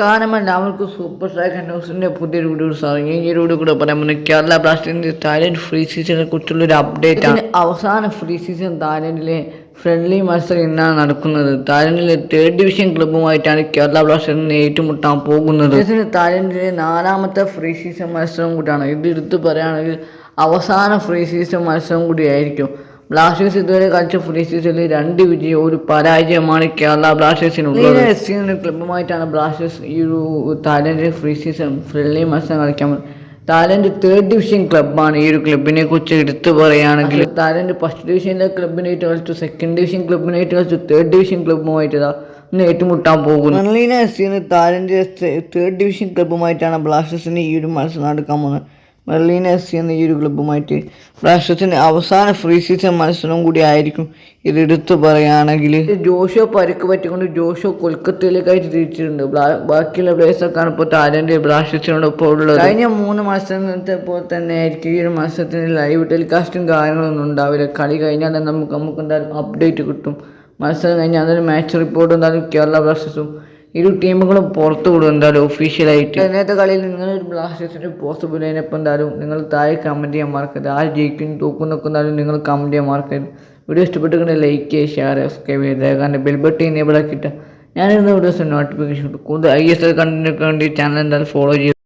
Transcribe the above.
കാരണം അവർക്ക് super star ന്യൂസിന്റെ പുതിയ വീഡിയോ സാർ ഈ ഒരു വീഡിയോ കൂടെ പറയാൻ പോകുന്നത് കേരള ബ്ലാസ്റ്റേഴ്സിന്റെ തായ്ലൻഡ് ഫ്രീ സീസണിനെ കുറിച്ചുള്ള ഒരു അപ്ഡേറ്റ് ആണ്. അവസാന ഫ്രീ സീസൺ തായ്ലൻഡിലെ ഫ്രണ്ട്ലി മത്സരം ഇന്നാണ് നടക്കുന്നത്. തായ്ലൻഡിലെ തേർഡ് ഡിവിഷൻ ക്ലബ്ബുമായിട്ടാണ് കേരള ബ്ലാസ്റ്റേഴ്സിന് ഏറ്റുമുട്ടാൻ പോകുന്നത്. തായ്ലൻഡിലെ നാലാമത്തെ ഫ്രീ സീസൺ മത്സരം കൂടിയാണ്. ഇത് എടുത്ത് പറയുകയാണെങ്കിൽ അവസാന ഫ്രീ സീസൺ മത്സരം കൂടിയായിരിക്കും. ബ്ലാസ്റ്റേഴ്സ് ഇതുവരെ കളിച്ച ഫ്രീ സീസണിൽ രണ്ട് വിജയം ഒരു പരാജയമാണ് കേരള ബ്ലാസ്റ്റേഴ്സിനുള്ളത്. എസ് സി എന്ന ക്ലബ്ബുമായിട്ടാണ് ബ്ലാസ്റ്റേഴ്സ് ഈ ഒരു തായ്ലൻഡ് ഫ്രീ സീസൺ ഫ്രണ്ട്ലി മത്സരം കളിക്കാൻ. തായ്ലൻഡ് തേർഡ് ഡിവിഷൻ ക്ലബ്ബാണ് ഈ ഒരു ക്ലബിനെ കുറിച്ച് എടുത്തു പറയുകയാണെങ്കിൽ. തായ്ലൻഡ് ഫസ്റ്റ് ഡിവിഷനിലെ ക്ലബിനായിട്ട് കളിച്ചു സെക്കൻഡ് ഡിവിഷൻ ക്ലബിനായിട്ട് കളിച്ചു തേർഡ് ഡിവിഷൻ ക്ലബ്ബുമായിട്ട് ഇന്ന് ഏറ്റുമുട്ടാൻ പോകുന്നു. മൺലീന എസ് സി എന്ന തായ്ലൻഡ് തേർഡ് ഡിവിഷൻ ക്ലബ്ബുമായിട്ടാണ് ബ്ലാസ്റ്റേഴ്സിന് ഈ ഒരു മത്സരം നടക്കാൻ പോകുന്നത്. മെർലീന എസ് സി എന്ന ഈ ഒരു ക്ലബ്ബുമായിട്ട് ബ്ലാസ്റ്റേഴ്സിന്റെ അവസാന ഫ്രീ സീസൺ മത്സരം കൂടി ആയിരിക്കും ഇതെടുത്ത് പറയുകയാണെങ്കിൽ. ജോഷോ പരുക്ക് പറ്റിക്കൊണ്ട് ജോഷോ കൊൽക്കത്തയിലേക്കായിട്ട് തിരിച്ചിട്ടുണ്ട്. ബാക്കിയുള്ള പ്ലേയേഴ്സൊക്കെയാണ് ഇപ്പോൾ താരന്റെ ബ്ലാസ്റ്റേഴ്സിനോടൊപ്പം ഉള്ളത് കഴിഞ്ഞ മൂന്ന് മത്സരത്തെ പോലെ തന്നെ ആയിരിക്കും ഈ ഒരു മത്സരത്തിന് ലൈവ് ടെലികാസ്റ്റും കാര്യങ്ങളൊന്നും ഉണ്ടാവില്ല. കളി കഴിഞ്ഞാൽ തന്നെ നമുക്ക് നമുക്ക് എന്തായാലും അപ്ഡേറ്റ് കിട്ടും. മത്സരം കഴിഞ്ഞാൽ അതൊരു മാച്ച് റിപ്പോർട്ട് എന്തായാലും കേരള ബ്ലാസ്റ്റേഴ്സും ഇരു ടീമുകളും പുറത്തു വിടും എന്തായാലും ഒഫീഷ്യലായിട്ട്. ഇന്നത്തെ കളിയിൽ നിങ്ങളൊരു ബ്ലാസ്റ്റേഴ്സിന് പോസിബിൾ അതിനൊപ്പം എന്തായാലും നിങ്ങൾ താഴെ കമന്റ് ചെയ്യാൻ മറക്കരുത്. ആ ജയിക്കും തോക്കുന്നൊക്കെ എന്തായാലും നിങ്ങൾ കമന്റ് ചെയ്യാൻ മറക്കരുത്. വീഡിയോ ഇഷ്ടപ്പെട്ടിട്ടുണ്ടെങ്കിൽ ലൈക്ക് ചെയ്യുക ഷെയർ സബ്സ്ക്രൈബ് ചെയ്ത് കാരണം ബെൽ ബട്ടൺ എനേബിൾ ആക്കിയിട്ട് ഞാനിരുന്ന വീഡിയോസ് നോട്ടിഫിക്കേഷൻ കൂടുതൽ ഐ എസ് എൽ കണ്ടിന്യൂക്ക് വേണ്ടി ചാനൽ എന്തായാലും ഫോളോ ചെയ്യും.